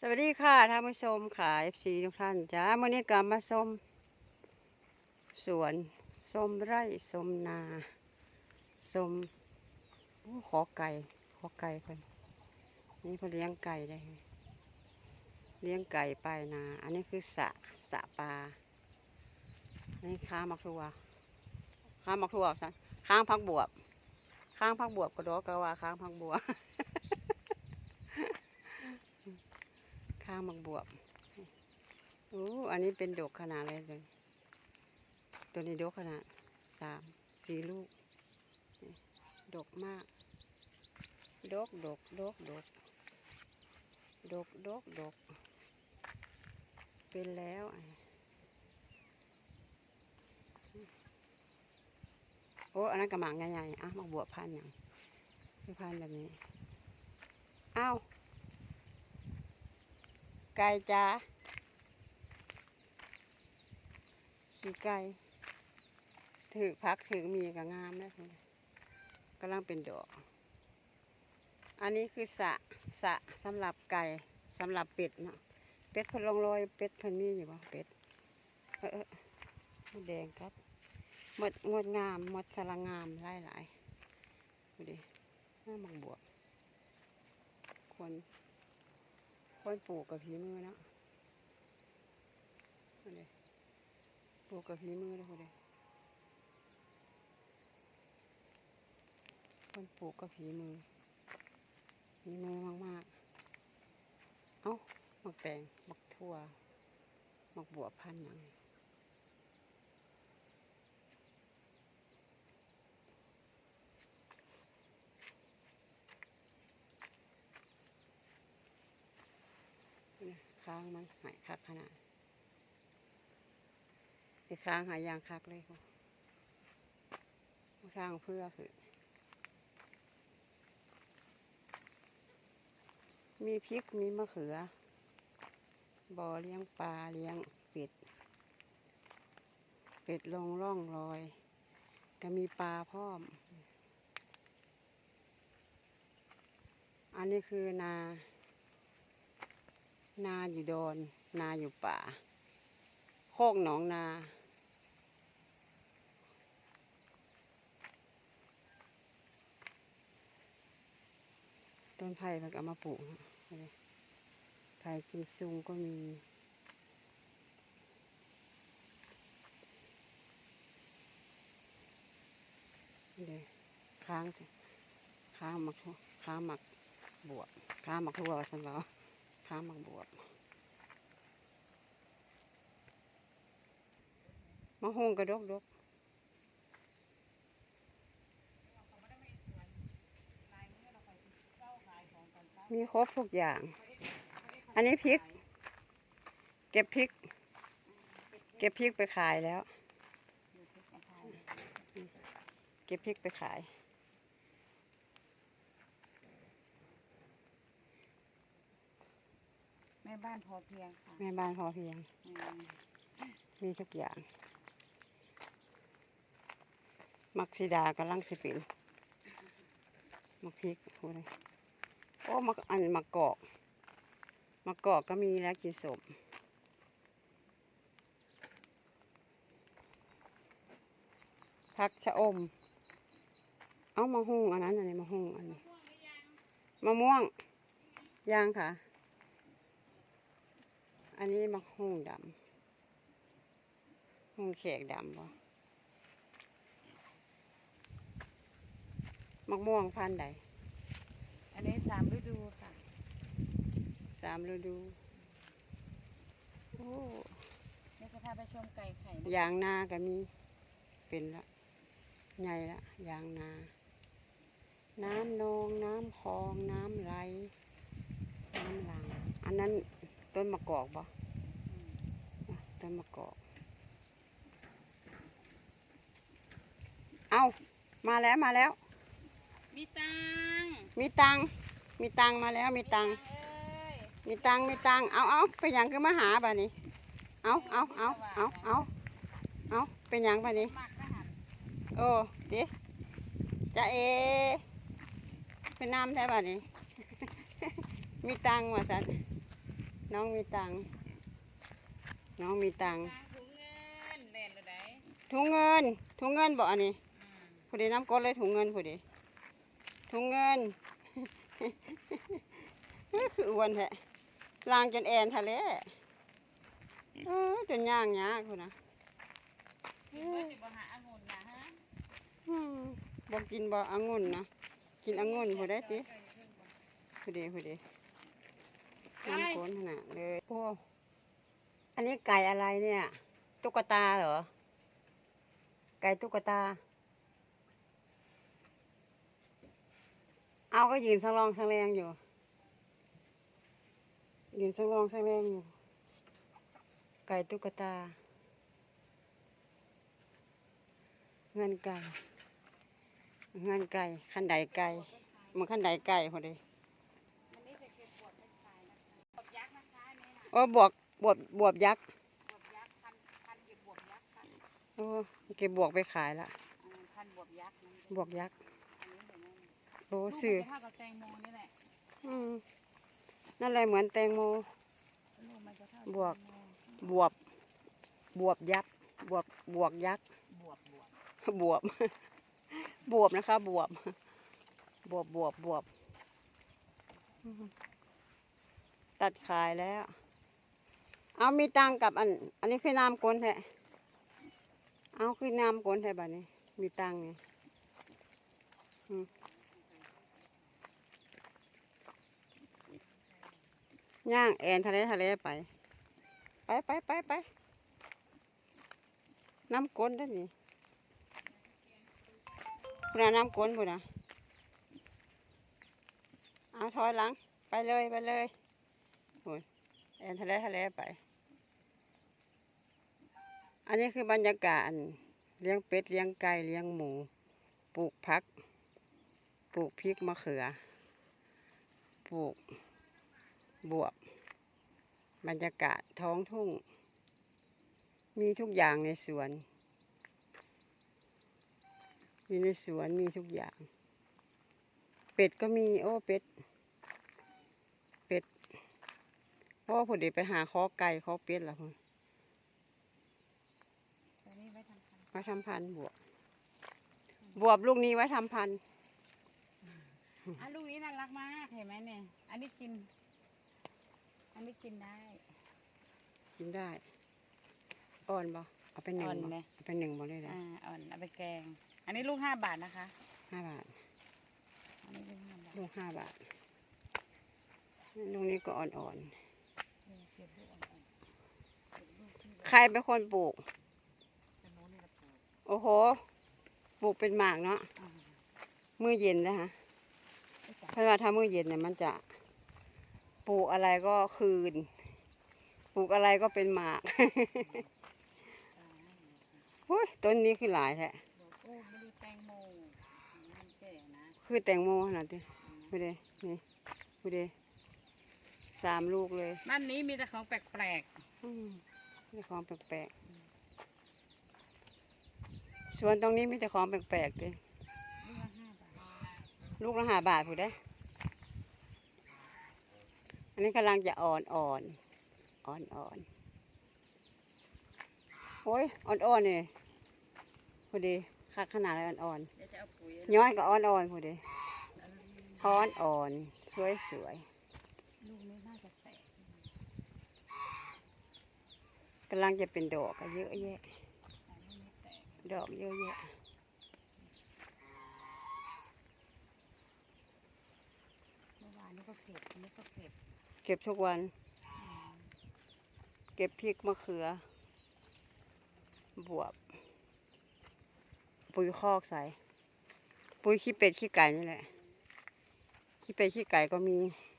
สวัสดีค่ะท่านผู้ชมค่ะ FC ทุกท่านจ้ามื่อนี้กลับมาชมสวนชมไร่ชมนาชมโอ้ขอไก่ขอไก่เพิ่นนี่เพิ่นเลี้ยงไก่ได้เลี้ยงไก่ไปนา อันนี้คือสะสะปลาอันนี้ค้างมักทัวค้างมักทัวซะค้างพักบวบค้างพักบวบก็ดอกก็ว่าค้างพักบัว ข้างมักบวบโอ้อันนี้เป็นดกขนาดเลยเลยตัวนี้ดกขนาดสามสี่ลูก ดกมาก ดกดกดกดกดกดกดก เป็นแล้วโอ้อันนั้นกระหมังใหญ่ๆอะมักบวบพันอย่างคือพันแบบนี้ อ้าว ไก่จ้าขี่ไก่ถือพักถือมีก็งามนะคุณกำลังเป็นดอก อันนี้คือสะสะสำหรับไก่สำหรับเป็ดเนาะเป็ดเพนลงรอยเป็ดเพนมีอยู่บ่เป็ดเออมดแดงครับหมดงดงามหมดสลังงามหลายหลายๆดูดิหน้ามังบวบควร คนปลูกกับผีมือเนาะเอาเลยปลูกกับผีมือเลยคนเลยคนปลูกกับผีมือผีมือมากๆ เอ้าหมักแตงหมักทั่วหมักบัวพันธุ์หยังนี่นะ ค้างมันหายคักขนาดไอ้ค้างหายยางคักเลยค่ะค้างเพื่อคือมีพริกมีมะเขือบ่อเลี้ยงปลาเลี้ยงเป็ด เป็ดลงร่องรอย ก็มีปลาพร้อม อันนี้คือนา นาอยู่ดอน นาอยู่ป่า โคกหนองนา ต้นไผ่มันก็เอามาปลูกไผ่กินซุงก็มีนี่เลยค้างค้างหมักค้างหมักบวบค้างหมักทั่วสันว่า ค้ามักบวบมะฮงกระดกดกมีครบทุกอย่าง อันนี้พริก เก็บพริก เก็บพริกไปขายแล้ว เก็บพริกไปขาย แม่ บ้านพอเพียงค่ะแม่บ้านพอเพียง อืมมีทุกอย่าง มักซิดากำลังสิปินมักพริกพูดเลยโอ้มักอันมักกอกมักกอกก็มีแล้วกินสมผักชะอม เอามาหุ่งอันนั้นอันนี้มาหุ่งอันนี้มะม่วงยางค่ะ อันนี้มะหุ่งดำหุ่งแขกดำบ่มะม่วงพันธุ์ใด อันนี้สามฤดูค่ะ สามฤดู โอ้นี่จะพาไปชมไก่ไข่นะยางนาก็มี เป็นละ ใหญ่ละ ยางนา น้ำนอง น้ำคลอง น้ำไหล น้ำหลัง อันนั้น ต้นมะกอกบ่อืมอะต้นมะกอก เอามาแล้วมาแล้ว มีตังค์มีตังค์มีตังค์มาแล้วมีตังค์เอ้ยมีตังค์มีตังค์เอาเอาไปหยังคือมาหาบ่านี้ เอาเอาเอาเอาเอาเอาเป็นหยังบ่านี้หมักนะหันโอ้เดิจะเอ เป็นน้ำได้บ่านี้ มีตังค์ว่าสัน น้องมีตังค์น้องมีตังค์ถุงเงินเล่นเลยได้ถุงเงินถุงเงินบอกอันนี้อืมพอดีน้ำกดเลยถุงเงินพอดีถุงเงินเฮ้ยคืออ้วนแท้ลางจนแอนทะเลเออจนย่างยากคุณนะคิดว่าสิบ่หาองุ่นนะฮะอืมบอกกินบอกองุ่นนะกินองุ่นพอได้ติพอดีพอดี น้ำก้นขนาดเลยโอ้อันนี้ไก่อะไรเนี่ย ตุ๊กตาเหรอ ไก่ตุ๊กตา เอาก็ยืนสังรองสังแรงอยู่ ยืนสังรองสังแรงอยู่ ไก่ตุ๊กตา เงินไก่ เงินไก่ ขันไดไก่ มันขันไดไก่พอดี อันนี่นะโอ้บวกบวบบวบยักษ์บวบยักษ์พันพันหยิบบวบยักษ์ค่ะโอ้เก็บบวกไปขายละอืมพันบวบยักษ์นะบวกยักษ์อันนี้เห็นไหมโอ้ลูกมันสื่อจะเท่ากับแตงโมนี่แหละอืมนั่นอะไรเหมือนแตงโม ลูกมันจะเท่าบวก แตงโมบวบบวบยักษ์บวบบวกยักษ์ บวบบวบบวบ บวบนะคะ บวบ บวบ บวบ บวบอืมตัดขายแล้ว เอามีตังกับอัน อันนี้คือน้ำก้นแท้เอาคือน้ำก้นแท้บัดนี้ มีตังไงย่างแอนทะเลทะเลไป ไปไปไปไปน้ำก้นเด้นี่พุ่นนะน้ำก้นพุ่นนะเอาถอยหลัง ไปเลยไปเลยพุ่นแอนทะเลทะเลไป อันนี้คือบรรยากาศเลี้ยงเป็ดเลี้ยงไก่เลี้ยงหมู ปลูกพัก ปลูกพริกมะเขือ ปลูกบวบบรรยากาศท้องทุ่ง มีทุกอย่างในสวน มีในสวนมีทุกอย่าง เป็ดก็มีโอ้เป็ด เป็ดพ่อผุดเดไปหาคอไก่คอเป็ดละพุ่น ตัวนี้ ไว้ทำพันธุ์ไว้ทำพันธุ์บวบบวบลูกนี้ไว้ทำพันธุ์อะลูกนี้น่ารักมากเห็นไหมเนี่ย อันนี้กิน อันนี้กินได้ กินได้อ่อนบ่เอาไปหนึ่งอ่อนบ่ไหมเอาไปหนึ่งบ่ได้เลยอ่าอ่อนเอาไปแกง อันนี้ลูกห้าบาทนะคะ ห้าบาท อันนี้ลูกห้าบาทลูกห้าบาทลูกนี้ก็อ่อนเออเก็บลูกอ่อนๆเก็บลูกที่ๆใครเป็นคนปลูก จะโน้นนี่ละปลูก โอ้โหปลูกเป็นหมากเนาะอ่ามือเย็นนะฮะไม่จับเพราะว่าถ้ามือเย็นเนี่ยมันจะปลูกอะไรก็คืน ปลูกอะไรก็เป็นหมากอ่าโอ้ยต้นนี้คือหลายแท้บอกโอ้ไม่ได้แตงโมมันแก่นะคือแตงโมขนาดนี้พูดเลยนี่พูดเลยสามลูกเลยบ้านนี้มีแต่ของแปลกอืมมีของแปลกๆ สวนตรงนี้มีแต่ของแปลกๆเลยๆลูกละห้าบาทลูกละห้าบาทพูดได้ อันนี้กำลังจะอ่อนอ่อนอ่อนอ่อนโอ้ยอ่อนอ่อนนี่พอดีคักขนาดเลยอ่อนอ่อนเดี๋ยวจะเอาปุ๋ยๆย้อยก็อ่อนอ่อนพอดีท้อนอ่อนสวยสวยลูกนี้น่าจะแตกๆกำลังจะเป็นดอกอะเยอะแยะแต่ลูกนี้แตก ดอกเยอะแยะเมื่อวานนี้ก็เก็บอันนี้ก็เก็บเก็บทุกวันอืมเก็บพริกมะเขือ บวบ ปุ๋ยคอกใส่ปุ๋ยขี้เป็ดขี้ไก่นี่แหละขี้เป็ดขี้ไก่ก็มีอ